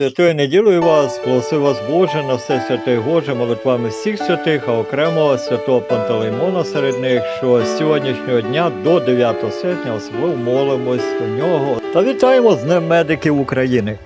Святою неділю вас, благослови вас Боже на все святе Боже, молитвами всіх святих, а окремо святого Пантелеймона серед них, що з сьогоднішнього дня до 9 серпня особливо молимось до нього та вітаємо з Днем медиків України.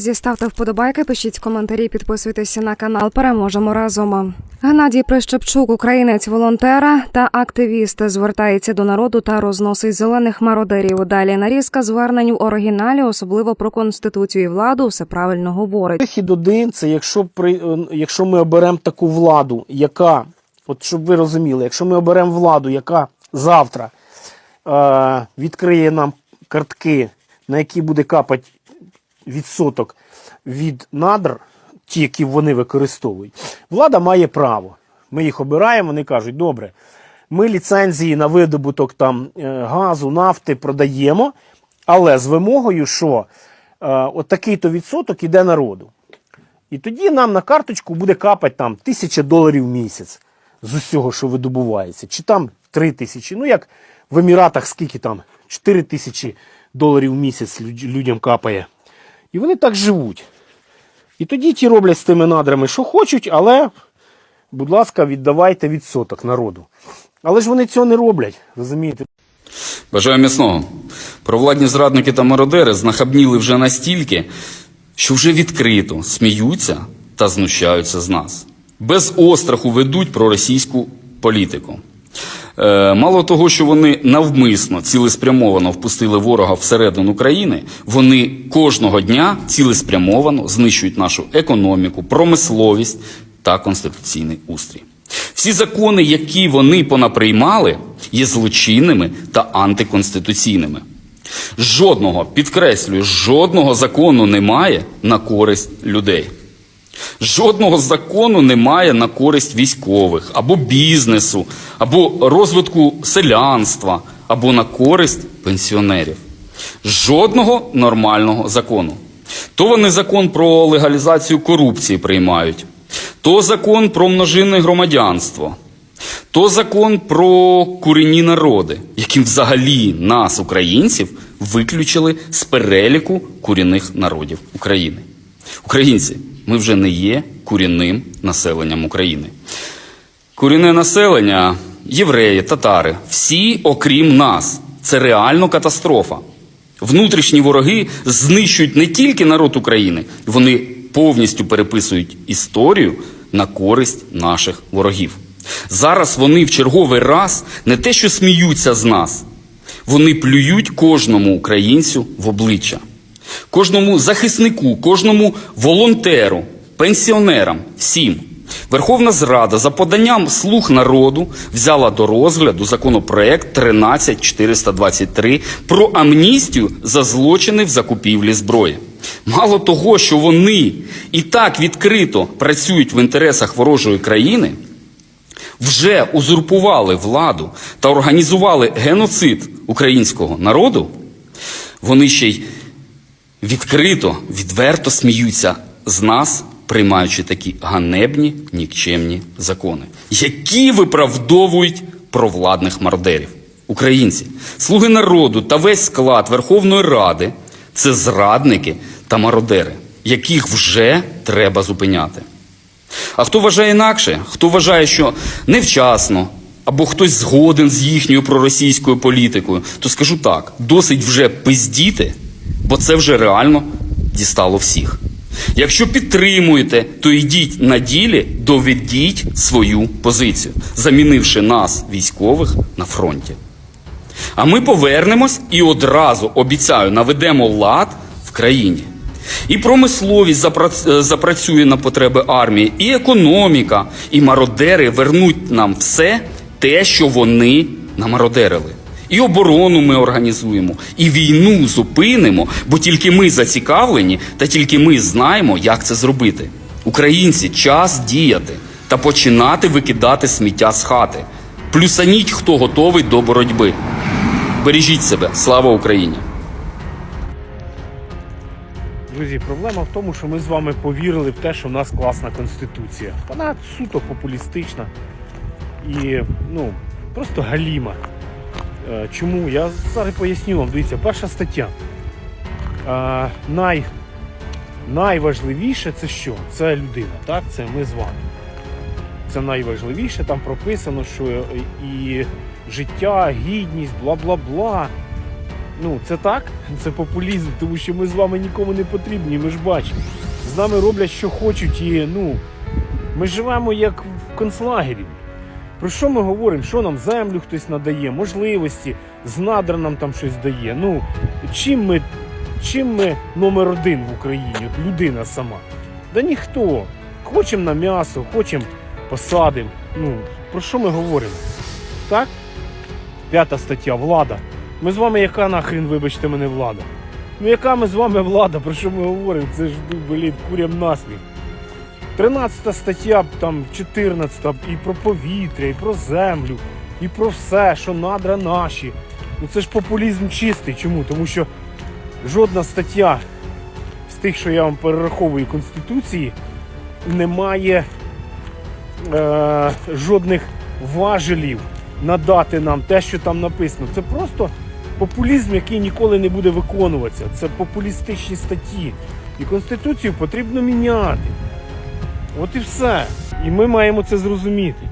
Друзі, ставте вподобайки, пишіть коментарі, підписуйтеся на канал. Переможемо разом. Геннадій Прищепчук, українець волонтера та активіст, звертається до народу та розносить зелених мародерів. Далі нарізка звернень в оригіналі, особливо про конституцію і владу, все правильно говорить. Вихід один це якщо при е, якщо ми оберемо таку владу, яка, от щоб ви розуміли, якщо ми оберемо владу, яка завтра е, відкриє нам картки, на які буде капати відсоток від надр, ті, які вони використовують, влада має право. Ми їх обираємо, вони кажуть, добре, ми ліцензії на видобуток там е, газу, нафти продаємо, але з вимогою, що е, от такий-то відсоток іде народу. І тоді нам на карточку буде капати там тисяча доларів в місяць з усього, що видобувається, чи там три тисячі. Ну як в Еміратах скільки там? 4 тисячі доларів в місяць людям капає. І вони так живуть. І тоді ті роблять з тими надрами, що хочуть, але, будь ласка, віддавайте відсоток народу. Але ж вони цього не роблять, розумієте? Бажаю міцного. Провладні зрадники та мародери знахабніли вже настільки, що вже відкрито сміються та знущаються з нас. Без остраху ведуть проросійську політику. Е, мало того, що вони навмисно цілеспрямовано впустили ворога всередину країни, вони кожного дня цілеспрямовано знищують нашу економіку, промисловість та конституційний устрій. Всі закони, які вони понаприймали, є злочинними та антиконституційними. Жодного, підкреслюю, жодного закону немає на користь людей. Жодного закону немає на користь військових або бізнесу, або розвитку селянства, або на користь пенсіонерів. Жодного нормального закону. То вони закон про легалізацію корупції приймають, то закон про множинне громадянство, то закон про курінні народи, яким взагалі нас, українців, виключили з переліку корінних народів України. Українці, ми вже не є корінним населенням України. Корінне населення, євреї, татари, всі, окрім нас, це реально катастрофа. Внутрішні вороги знищують не тільки народ України, вони повністю переписують історію на користь наших ворогів. Зараз вони в черговий раз не те, що сміються з нас, вони плюють кожному українцю в обличчя, кожному захиснику, кожному волонтеру, пенсіонерам, всім. Верховна Зрада за поданням слуг народу взяла до розгляду законопроект 13423 про амністію за злочини в закупівлі зброї. Мало того, що вони і так відкрито працюють в інтересах ворожої країни, вже узурпували владу та організували геноцид українського народу, вони ще й відкрито, відверто сміються з нас, приймаючи такі ганебні, нікчемні закони, які виправдовують провладних мародерів. Українці, слуги народу та весь склад Верховної Ради це зрадники та мародери, яких вже треба зупиняти. А хто вважає інакше, хто вважає, що невчасно, або хтось згоден з їхньою проросійською політикою, то скажу так: досить вже пиздіти, бо це вже реально дістало всіх. Якщо підтримуєте, то йдіть на ділі, доведіть свою позицію, замінивши нас, військових, на фронті. А ми повернемось і одразу обіцяю, наведемо лад в країні. І промисловість е, запрацює на потреби армії, і економіка, і мародери вернуть нам все те, що вони намародерили. І оборону ми організуємо, і війну зупинимо, бо тільки ми зацікавлені, та тільки ми знаємо, як це зробити. Українці, час діяти та починати викидати сміття з хати. Плюсаніть, хто готовий до боротьби. Бережіть себе, слава Україні! Друзі, проблема в тому, що ми з вами повірили в те, що в нас класна конституція. Вона суто популістична і ну, просто галіма. Е, Чому? Я зараз поясню вам. Дивіться, перша стаття. Е, Най, найважливіше це що? Це людина, так? Це ми з вами. Це найважливіше, там прописано, що і життя, гідність, бла-бла-бла. Ну, це так, це популізм, тому що ми з вами нікому не потрібні, ми ж бачимо. З нами роблять, що хочуть, і ну, ми живемо як в концлагері. Про що ми говоримо? Що нам землю хтось надає, можливості, з надра нам там щось дає. Ну, чим ми, чим ми номер один в Україні? От людина сама. Да ніхто. Хочемо на м'ясо, хочемо посадимо. Ну, про що ми говоримо? Так? П'ята стаття влада. Ми з вами яка нахрен, вибачте мене, влада? Ну яка ми з вами влада, про що ми говоримо? Це ж, ну, блін, курям насміх. 13 стаття, там 14, і про повітря, і про землю, і про все, що надра наші. Ну це ж популізм чистий. Чому? Тому що жодна стаття з тих, що я вам перераховую Конституції, не має е, жодних важелів надати нам те, що там написано. Це просто популізм, який ніколи не буде виконуватися. Це популістичні статті. І Конституцію потрібно міняти. От і все. І ми маємо це зрозуміти.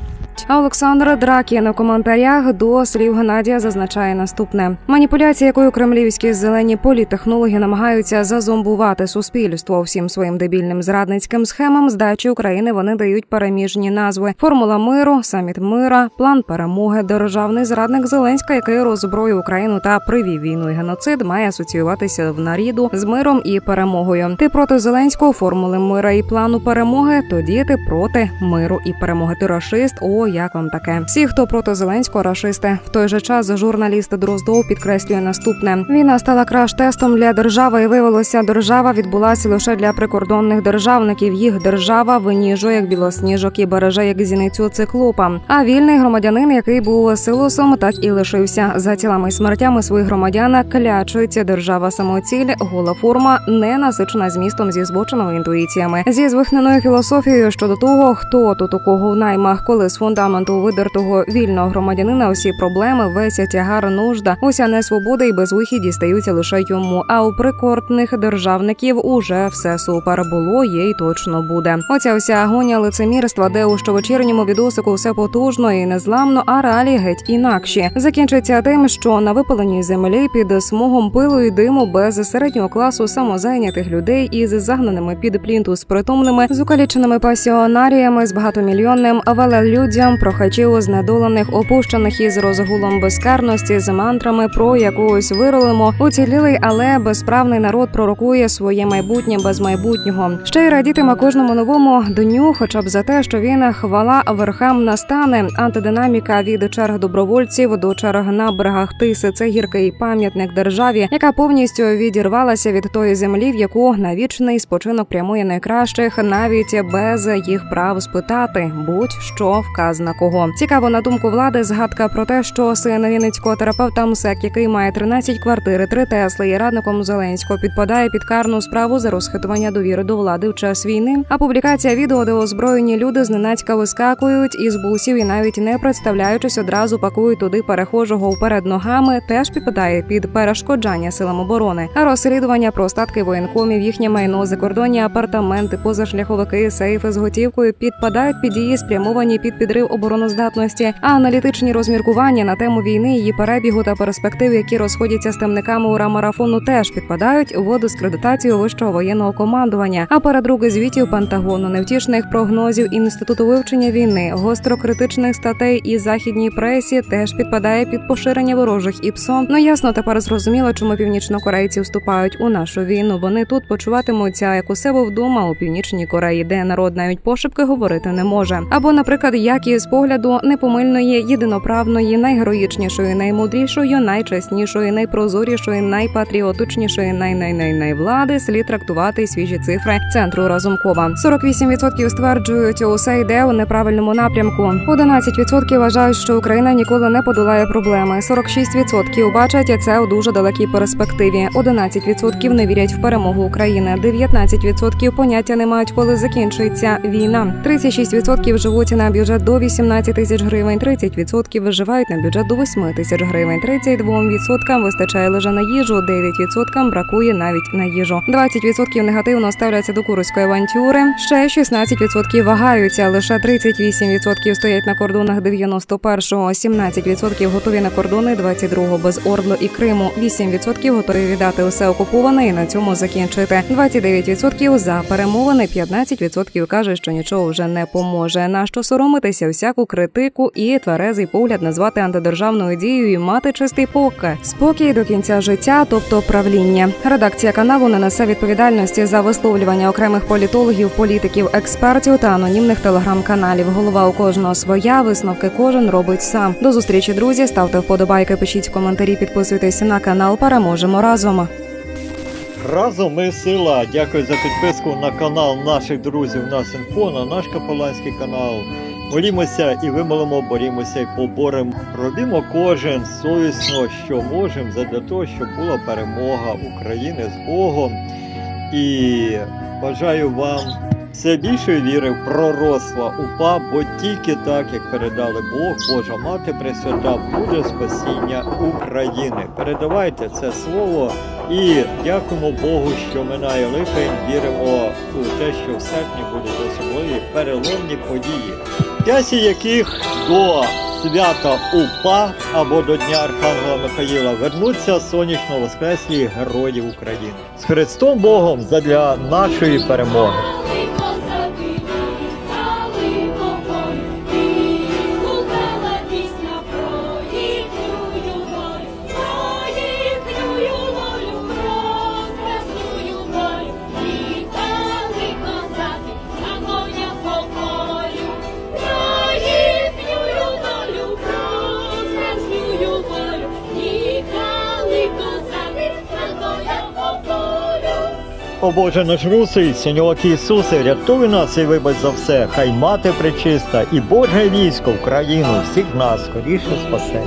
А Олександр Дракін у коментарях до слів Геннадія зазначає наступне: маніпуляція, якою кремлівські зелені політехнологи намагаються зазомбувати суспільство всім своїм дебільним зрадницьким схемам здачі України. Вони дають переміжні назви: формула миру, саміт мира, план перемоги. Державний зрадник Зеленська, який роззброїв Україну та привів війну і геноцид, має асоціюватися в наріду з миром і перемогою. Ти проти Зеленського формули мира і плану перемоги. Тоді ти проти миру і перемоги. Ти рашист. О, як вам таке? Всі, хто проти Зеленського, рашисти. В той же час журналіст Дроздов підкреслює наступне: війна стала краш-тестом для держави, і виявилося, держава відбулася лише для прикордонних державників. Їх держава виніжує як білосніжок і береже як зіницю циклопа. А вільний громадянин, який був силосом, так і лишився за тілами смертями своїх громадян. Клячується держава самоціль, гола форма, не насичена змістом зі збоченими інтуїціями, зі звихненою філософією щодо того, хто тут у кого в наймах, коли з фундаменту видертого вільного громадянина усі проблеми, весь тягар нужда, уся несвобода і безвихідь дістаються лише йому. А у прикортних державників уже все супер було, є і точно буде. Оця вся агонія лицемірства, де у щовечірньому відосику все потужно і незламно, а реалії геть інакші. Закінчиться тим, що на випаленій землі під смогом пилу і диму без середнього класу самозайнятих людей із загнаними під притомними, з укаліченими пасіонаріями, з багатомільйонним велелюддям, прохачів знедолених, опущених із розгулом безкарності, з мантрами про якогось виролимо, уцілілий, але безправний народ пророкує своє майбутнє без майбутнього. Ще й радітиме кожному новому дню, хоча б за те, що він хвала верхам настане. Антидинаміка від черг добровольців до черг на берегах тиси. Це гіркий пам'ятник державі, яка повністю відірвалася від тої землі, в яку на вічний спочинок прямує найкращих, навіть без їх прав спитати будь-що вказує. Казна кого. Цікаво на думку влади, згадка про те, що син вінницького терапевта МСЕК, який має 13 квартир, і 3 Тесли, є радником Зеленського, підпадає під карну справу за розхитування довіри до влади в час війни. А публікація відео, де озброєні люди зненацька вискакують із бусів і навіть не представляючись, одразу пакують туди перехожого вперед ногами, теж підпадає під перешкоджання силам оборони. А розслідування про остатки воєнкомів, їхнє майно, закордонні апартаменти, позашляховики, сейфи з готівкою підпадають під дії, спрямовані під підрив обороноздатності. А аналітичні розміркування на тему війни, її перебігу та перспектив, які розходяться з темниками ура марафону, теж підпадають у дискредитацію вищого воєнного командування. А передруги звітів Пентагону, невтішних прогнозів інституту вивчення війни, гострокритичних статей і західній пресі теж підпадає під поширення ворожих іпсон. Ну ясно, тепер зрозуміло, чому північнокорейці вступають у нашу війну. Вони тут почуватимуться як у себе вдома у північній Кореї, де народ навіть пошепки говорити не може. Або, наприклад, як і з погляду непомильної, єдиноправної, найгероїчнішої, наймудрішої, найчеснішої, найпрозорішої, найпатріотичнішої, най-най-най-най влади слід трактувати свіжі цифри центру Разумкова. 48% стверджують, усе йде у неправильному напрямку. 11% вважають, що Україна ніколи не подолає проблеми. 46% бачать це у дуже далекій перспективі. 11% не вірять в перемогу України. 19% поняття не мають, коли закінчується війна. 36% живуть на бюджет до 18 тисяч гривень. 30% виживають на бюджет до 8 тисяч гривень. 32% вистачає лише на їжу. 9% бракує навіть на їжу. 20% негативно ставляться до курської авантюри. Ще 16% вагаються. Лише 38% стоять на кордонах 91-го, 17% готові на кордони 22-го без Ордло і Криму. 8% готові віддати усе окуповане і на цьому закінчити. 29% за перемовини. 15% каже, що нічого вже не поможе. На що соромитися всяку критику і тверезий погляд назвати антидержавною дією і мати чистий поки спокій до кінця життя, тобто правління. Редакція каналу не несе відповідальності за висловлювання окремих політологів, політиків, експертів та анонімних телеграм-каналів. Голова у кожного своя. Висновки кожен робить сам. До зустрічі, друзі. Ставте вподобайки, пишіть коментарі, підписуйтесь на канал. Переможемо разом. Разом ми сила. Дякую за підписку на канал наших друзів Нас інфо, на наш капеланський канал. Молімося і вимолимо, борімося і поборемо. Робімо кожен совісно, що можемо, задля того, щоб була перемога України з Богом. І бажаю вам все більшої віри в пророцтва УПА, бо тільки так, як передали Бог, Божа Мати Пресвята, буде спасіння України. Передавайте це слово і дякуємо Богу, що минає липень. Віримо у те, що в серпні будуть особливі переломні події, часі яких до свята УПА або до Дня Архангела Михаїла вернуться сонячно воскреслі герої України з Христом Богом задля нашої перемоги. О Боже наш русий, синьок Ісусе, рятуй нас і вибач за все. Хай мати пречиста і Боже військо в країну всіх нас скоріше спасе.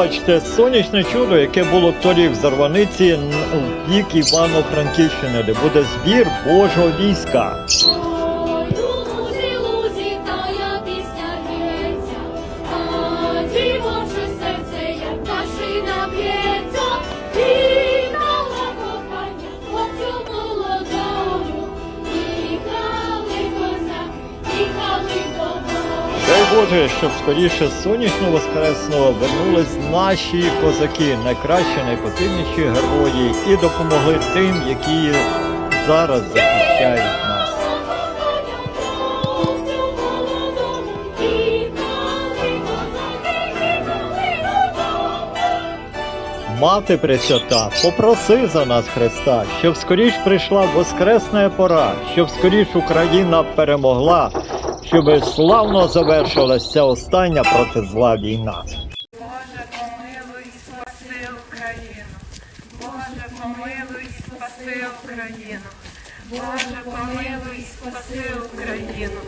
Бачите сонячне чудо, яке було торік в Зарваниці в бік Івано-Франківщини, де буде збір Божого війська. Боже, щоб скоріше з сонячного воскресного вернулись наші козаки, найкращі, найпотрібніші герої, і допомогли тим, які зараз захищають нас. Мати Пресвята, попроси за нас Христа, щоб скоріш прийшла воскресна пора, щоб скоріш Україна перемогла, щоб славно завершилася ця остання проти зла війна. Боже, помилуй і спаси Україну. Боже, помилуй і спаси Україну. Боже, помилуй і спаси Україну.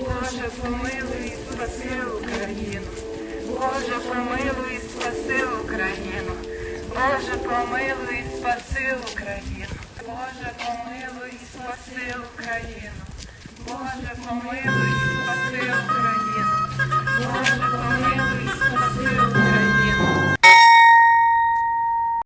Боже, помилуй спаси Україну. Боже, помилуй спаси Україну. Боже, помилуй спаси Україну. Боже, помилуй і спаси Україну. Боже, помилуй, спаси Україну. Боже, помилуй, спаси Україну.